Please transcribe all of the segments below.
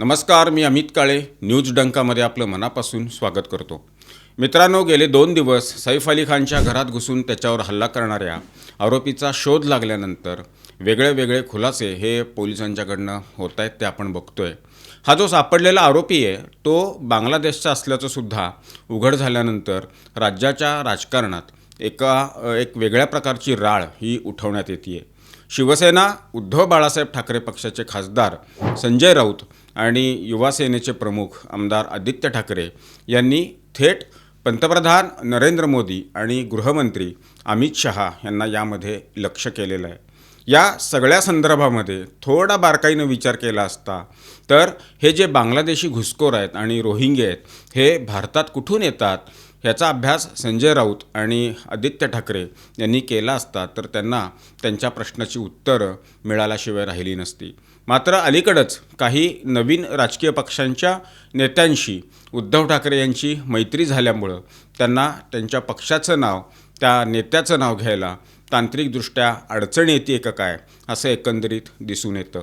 नमस्कार मी अमित काळे न्यूज डंकामध्ये आपलं मनापासून स्वागत करतो. मित्रांनो गेले दोन दिवस सैफ अली खानच्या घरात घुसून त्याच्यावर हल्ला करणाऱ्या आरोपीचा शोध लागल्यानंतर वेगळे वेगळे खुलासे हे पोलिसांच्याकडनं होत आहेत ते आपण बघतोय. हा जो सापडलेला आरोपी आहे तो बांगलादेशचा असल्याचं सुद्धा उघड झाल्यानंतर राज्याच्या राजकारणात एका एक वेगळ्या प्रकारची राळ ही उठवण्यात येते शिवसेना उद्धव बाळासाहेब ठाकरे पक्षाचे खासदार संजय राऊत आणि युवा सेनेचे प्रमुख आमदार आदित्य ठाकरे यांनी थेट पंतप्रधान नरेंद्र मोदी आणि गृहमंत्री अमित शहा यांना यामध्ये लक्ष केलेलं आहे. या सगळ्या संदर्भामध्ये थोडा बारकाईनं विचार केला असता तर हे जे बांगलादेशी घुसखोर आहेत आणि रोहिंगे आहेत हे भारतात कुठून येतात? ह्याचा अभ्यास संजय राऊत आणि आदित्य ठाकरे यांनी केला असता तर त्यांना त्यांच्या प्रश्नाची उत्तरं मिळाल्याशिवाय राहिली नसती. मात्र अलीकडंच काही नवीन राजकीय पक्षांच्या नेत्यांशी उद्धव ठाकरे यांची मैत्री झाल्यामुळं त्यांना त्यांच्या पक्षाचं नाव त्या नेत्याचं नाव घ्यायला तांत्रिकदृष्ट्या अडचण येते का काय असं एकंदरीत दिसून येतं.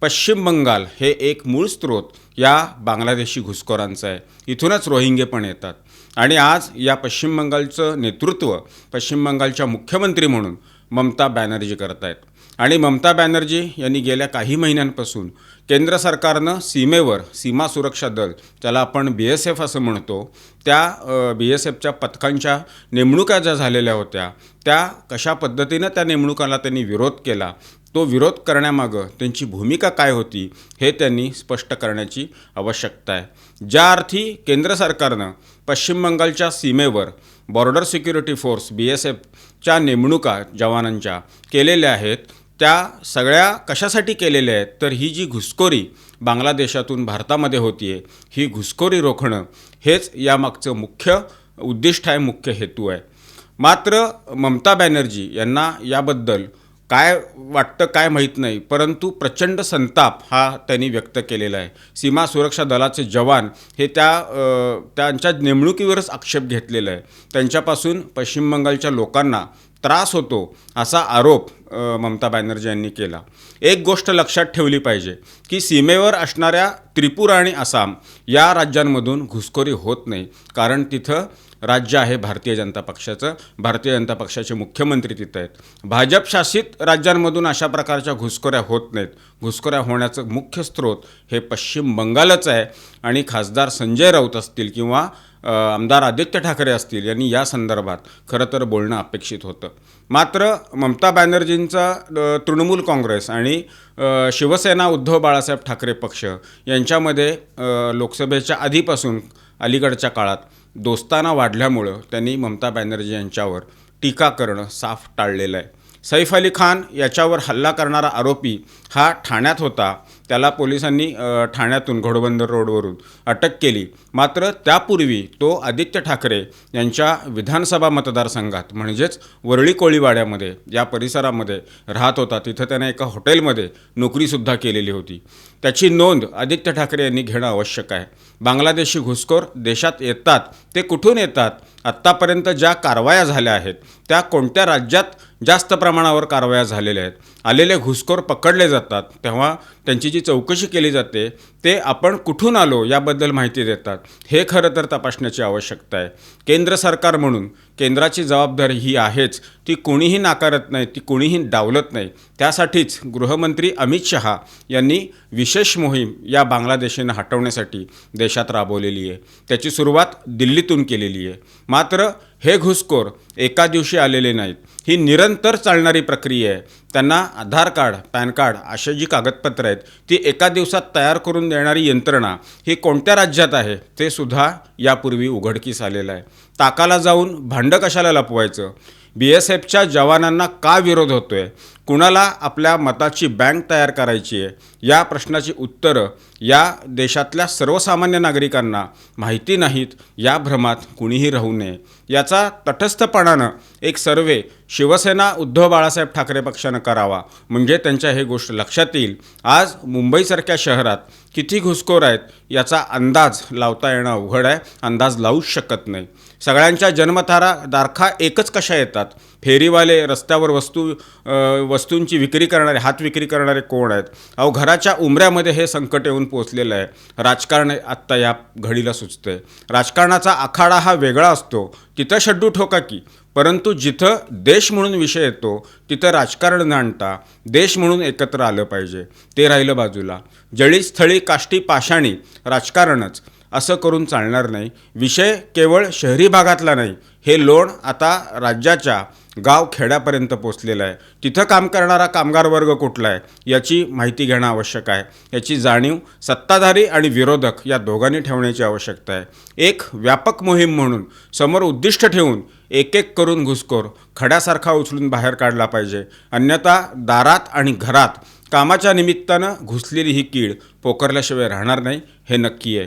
पश्चिम बंगाल हे एक मूळ स्रोत या बांगलादेशी घुसखोरांचं आहे. इथूनच रोहिंगे पण येतात. आणि आज या पश्चिम बंगालचं नेतृत्व पश्चिम बंगालच्या मुख्यमंत्री म्हणून ममता बॅनर्जी करत आहेत आणि ममता बॅनर्जी यांनी गेल्या काही महिन्यांपासून केंद्र सरकारनं सीमेवर सीमा सुरक्षा दल त्याला आपण बी एस एफ असं म्हणतो त्या बी एस एफच्या पथकांच्या नेमणुका ज्या झालेल्या होत्या त्या कशा पद्धतीनं त्या नेमणुकाला त्यांनी विरोध केला तो विरोध करण्यामागं त्यांची भूमिका काय होती हे त्यांनी स्पष्ट करण्याची आवश्यकता आहे. ज्या अर्थी केंद्र सरकारनं पश्चिम बंगालच्या सीमेवर border security force B S एफच्या नेमणुका जवानांच्या केलेल्या आहेत त्या सगळ्या कशासाठी केलेल्या आहेत तर ही जी घुसखोरी बांगलादेशातून भारतामध्ये होती आहे ही घुसखोरी रोखणं हेच यामागचं मुख्य उद्दिष्ट आहे मुख्य हेतू आहे. मात्र ममता बॅनर्जी यांना याबद्दल काय वाटतं काय माहीत नाही. परंतु प्रचंड संताप हा त्यांनी व्यक्त केलेला आहे. सीमा सुरक्षा दलाचे जवान हे त्या त्यांच्या नेमणुकीवरच आक्षेप घेतलेला आहे. त्यांच्यापासून पश्चिम बंगालच्या लोकांना त्रास होतो असा आरोप ममता बॅनर्जी यांनी केला. एक गोष्ट लक्षात ठेवली पाहिजे की सीमेवर असणाऱ्या त्रिपुरा आणि आसाम या राज्यांमधून घुसखोरी होत नाही. कारण तिथं राज्य आहे भारतीय जनता पक्षाचं. भारतीय जनता पक्षाचे मुख्यमंत्री तिथं आहेत. भाजपशासित राज्यांमधून अशा प्रकारच्या घुसखोऱ्या होत नाहीत. घुसखोऱ्या होण्याचं मुख्य स्रोत हे पश्चिम बंगालच आहे आणि खासदार संजय राऊत असतील किंवा आमदार आदित्य ठाकरे असतील यांनी या संदर्भात खरं तर बोलणं अपेक्षित होतं. मात्र ममता बॅनर्जींचा तृणमूल काँग्रेस आणि शिवसेना उद्धव बाळासाहेब ठाकरे पक्ष यांच्यामध्ये लोकसभेच्या आधीपासून अलीकडच्या काळात दोस्ताना वाढल्यामुळं त्यांनी ममता बॅनर्जी यांच्यावर टीका करणं साफ टाळलेलं आहे. सैफ अली खान याच्यावर हल्ला करणारा आरोपी हा ठाण्यात होता. त्याला पोलिसांनी ठाण्यातून घोडबंदर रोडवरून अटक केली. मात्र त्यापूर्वी तो आदित्य ठाकरे यांच्या विधानसभा मतदारसंघात म्हणजेच वरळी कोळीवाड्यामध्ये या परिसरामध्ये राहत होता. तिथं त्याने एका हॉटेलमध्ये नोकरीसुद्धा केलेली होती. त्याची नोंद आदित्य ठाकरे यांनी घेणं आवश्यक आहे. बांगलादेशी घुसखोर देशात येतात ते कुठून येतात आत्तापर्यंत ज्या कारवाया झाल्या आहेत त्या कोणत्या राज्यात जास्त प्रमाणावर कारवाया झालेल्या आहेत आलेले घुसखोर पकडले जातात तेव्हा त्यांची जी चौकशी केली जाते ते आपण कुठून आलो याबद्दल माहिती देतात हे खरं तर तपासण्याची आवश्यकता आहे. केंद्र सरकार म्हणून केंद्राची जबाबदारी ही आहेच ती कोणीही नाकारत नाही ती कोणीही डावलत नाही. त्यासाठीच गृहमंत्री अमित शहा यांनी विशेष मोहीम या बांगलादेशीनं हटवण्यासाठी देशात राबवलेली आहे. त्याची सुरुवात दिल्लीतून केलेली आहे. मात्र हे घुसखोर एका दिवशी आलेले नाहीत. ही निरंतर चालणारी प्रक्रिया आहे. त्यांना आधार कार्ड पॅन कार्ड अशी जी कागदपत्रं आहेत ती एका दिवसात तयार करून देणारी यंत्रणा ही कोणत्या राज्यात आहे ते सुद्धा यापूर्वी उघडकीस आलेलं आहे. ताकाला जाऊन भांडं कशाला लपवायचं? बी एस एफच्या जवानांना का विरोध होतो आहे कुणाला आपल्या मताची बँक तयार करायची आहे या प्रश्नाची उत्तरं या देशातल्या सर्वसामान्य नागरिकांना माहिती नाहीत या भ्रमात कुणीही राहू नये. याचा तटस्थपणानं एक सर्वे शिवसेना उद्धव बाळासाहेब ठाकरे पक्षानं करावा. म्हणजे त्यांच्या हे गोष्ट लक्षात येईल. आज मुंबईसारख्या शहरात किती घुसखोर आहेत याचा अंदाज लावता येणं अवघड आहे. अंदाज लावूच शकत नाही. सगळ्यांच्या जन्मतारा दारखा एकच कशा येतात? फेरीवाले रस्त्यावर वस्तू अ, वस्तूंची विक्री करणारे हात विक्री करणारे कोण आहेत? अहो घराच्या उमऱ्यामध्ये हे संकट येऊन पोचलेलं आहे. राजकारण आत्ता या घडीला सुचतंय. राजकारणाचा आखाडा हा वेगळा असतो. तिथं शड्डू ठोका की परंतु जिथं देश म्हणून विषय येतो तिथं राजकारण न आणता देश म्हणून एकत्र आलं पाहिजे. ते राहिलं बाजूला. जळी स्थळी काष्टी पाषाणी राजकारणच. असं करून चालणार नाही. विषय केवळ शहरी भागातला नाही हे लोण आता राज्याच्या गाव खेड्यापर्यंत पोचलेलं आहे. तिथं काम करणारा कामगार वर्ग कुठला आहे याची माहिती घेणं आवश्यक आहे. याची जाणीव सत्ताधारी आणि विरोधक या दोघांनी ठेवण्याची आवश्यकता आहे. एक व्यापक मोहीम म्हणून समोर उद्दिष्ट ठेवून एक एक करून घुसखोर खड्यासारखा उचलून बाहेर काढला पाहिजे. अन्यथा दारात आणि घरात कामाच्या निमित्तानं घुसलेली ही कीड पोकरल्याशिवाय राहणार नाही हे नक्की आहे.